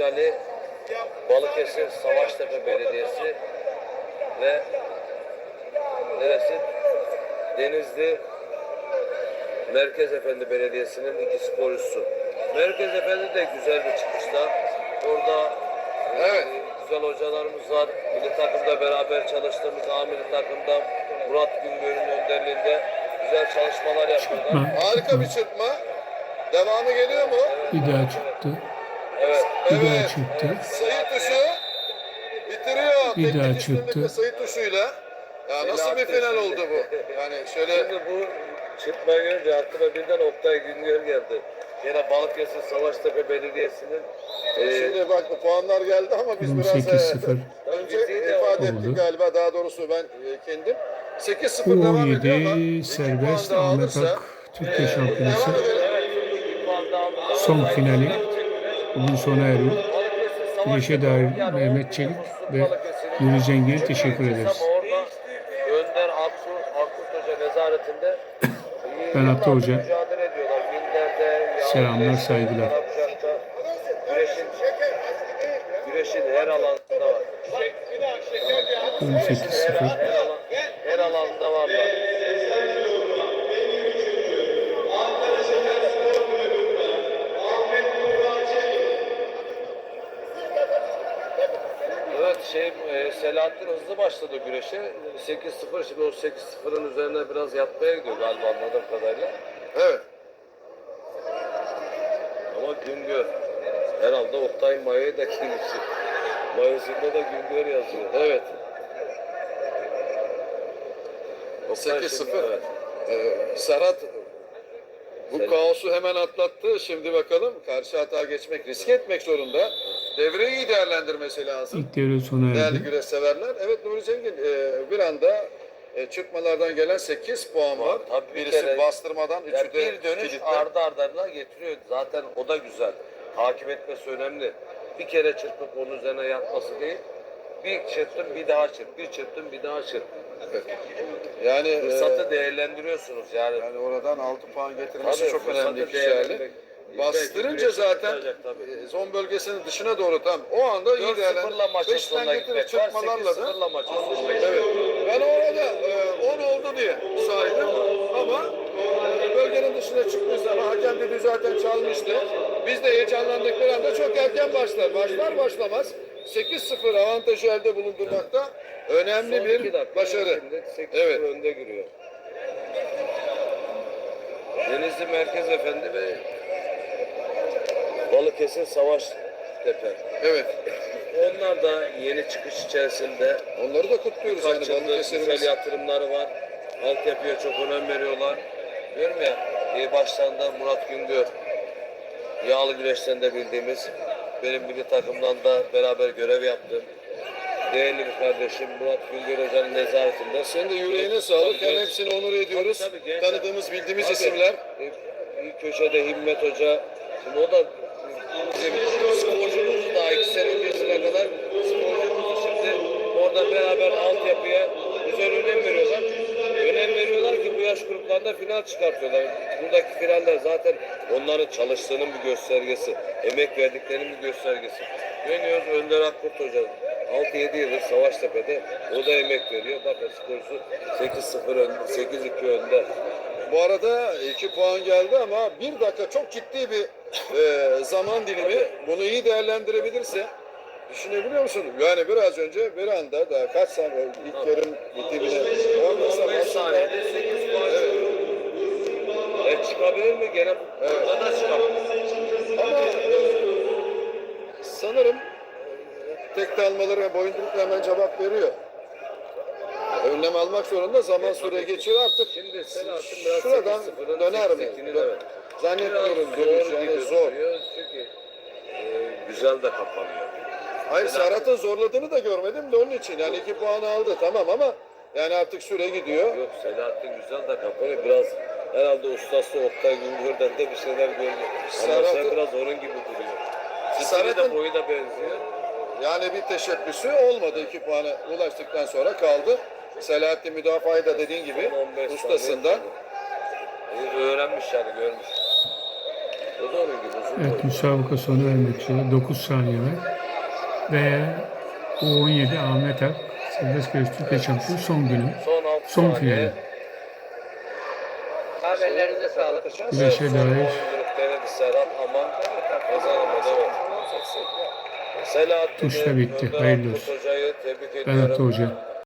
finali Balıkesir Savaştepe Belediyesi ve neresi? Denizli Merkez Efendi Belediyesi'nin iki sporcusu. Merkez Efendi de güzel bir çıkışta. Orada Evet. e, güzel hocalarımız var. Milli takımda beraber çalıştığımız A milli takımda Murat Güngör'ün önderliğinde güzel çalışmalar yapıyorlar. Harika bir çırpma. Devamı geliyor mu? Bir daha çıktı. Evet. Bir daha Evet. çıktı. Sayı tuşu bitiriyor. Bir Teknik daha çıktı. sayı tuşuyla. Ya nasıl bir final oldu bu? Yani şöyle Şimdi bu çıkma görünce aklıma birden Oktay Güngör geldi. Yine Balıkesir Savaştepe Belediyesi'nin e, Şimdi bak bu puanlar geldi ama biz biraz 8-0. e, önce ifade oldu. ettik galiba daha doğrusu ben e, kendim. 8-0 devam ediyor ama U17 iki serbest Ahmet alırsa, Ak Türkiye e, Şampiyonası son finali bunun sona eriyor. Güreşe dair Mehmet Çelik ve Nuri Cengin'e teşekkür ederiz. ben Hatta Hoca. Selamlar, saygılar. Güreşin her alanda var. 18-0. Şey e, Selahattin hızlı başladı güreşe. 8-0 şimdi o 8-0'ın üzerine biraz yatmaya gidiyor galiba anladığım kadarıyla. Evet. Ama Güngör herhalde Oktay Maya'yı da kendisi. Mayasında da Güngör yazıyor. Evet. Oktay 8-0. şimdi- Evet. Ee, Serhat bu kaosu hemen atlattı. Şimdi bakalım karşı hata geçmek, riske etmek zorunda. Devreyi iyi değerlendirmesi lazım. İlk devre sona Değerli erdi. güreş severler. Evet Nuri Zengin e, bir anda e, çırpmalardan gelen 8 puan var. Tabii bir Birisi kere- bastırmadan, üçü Yani de bir dönüş kilitle. ardı ardına getiriyor. Zaten o da güzel. Takip etmesi önemli. Bir kere çırpıp onun üzerine yatması değil. Bir çırptın bir daha çırp, bir çırptın bir daha çırp. Yani, e, Fırsatı değerlendiriyorsunuz yani. yani oradan 6 puan getirmesi Tabii, çok önemli bir şey. Bastırınca zaten e, zon bölgesinin dışına doğru tam o anda iyi 4-0'la değerlendir. maçın Beşten sonuna getirir gitmek var, çırpmalarla da. 8-0'la maçın sonuna gitmek. Evet. Ben orada e, 10 oldu diye saydım ama e, bölgenin dışına çıktığı zaman hakem dedi zaten çalmıştı. Biz de heyecanlandık bir anda çok erken başlar. Başlar başlamaz 8-0 avantajı elde bulundurmakta önemli Son bir başarı. şimdi 8-0 Evet. önde giriyor. Denizli Merkez Efendi ve Balıkesir Savaş Tepe. Evet. Onlar da yeni çıkış içerisinde Onları da kutluyoruz yani Balıkesir'imiz. güzel yatırımları var. Altyapıya çok önem veriyorlar. Diyorum ya, iyi başlarında Murat Güngör, yağlı güreşten de bildiğimiz, benim milli takımdan da beraber görev yaptım. Değerli bir kardeşim Murat Güngör Hoca'nın nezaretinde. Senin de yüreğine sağlık. Tabii, hepsini onur ediyoruz. Tabii. Tanıdığımız, bildiğimiz Tabii. isimler. E, köşede Himmet Hoca. Şimdi o da bizim sporcumuz çıkartıyorlar. Buradaki finaller zaten onların çalıştığının bir göstergesi. Emek verdiklerinin bir göstergesi. Görüyoruz Önder Akkurt Hoca 6-7 yıldır Savaştepe'de o da emek veriyor. Bakın sporcu 8-0 önde, 8-2 önde. Bu arada 2 puan geldi ama bir dakika çok ciddi bir e, zaman dilimi. Bunu iyi değerlendirebilirse düşünebiliyor musun? Yani biraz önce bir anda daha kaç saniye ilk yarım bitimine olmasa 15 aslında saniyede 8 puan. E çıkabilir mi? Gene da ama e, sanırım e, tek almaları ve boyundurukla hemen cevap veriyor. Önlem almak zorunda zaman süre geçiyor artık. Şimdi Şuradan 8-0'ın döner mi? 8-2'ni de ver. Zannetmiyorum dönüş zor Çünkü e, güzel de kapanıyor. Hayır Serhat'ın zorladığını da görmedim de onun için. Yani iki puan aldı tamam ama yani artık süre gidiyor. Yok Selahattin güzel de kapanıyor. Biraz herhalde ustası Oktay Güngör'den de bir şeyler gördü. Ama sen biraz onun gibi duruyor. Sesini de boyu da benziyor. Yani bir teşebbüsü olmadı. iki puanı ulaştıktan sonra kaldı. Selahattin müdafaa da dediğin gibi ustasından. E, öğrenmiş yani görmüş. O da gibi Evet boylu. müsabaka sona ermek üzere 9 saniye var. Ve U17 Ahmet Ak Serbest Görüş Türkiye Şampiyonu son günü. Son 6 Son finali ve ellerinize sağlık. Teşekkür ederiz. Bitti. Hayırlı olsun. Ben Hatta Hoca.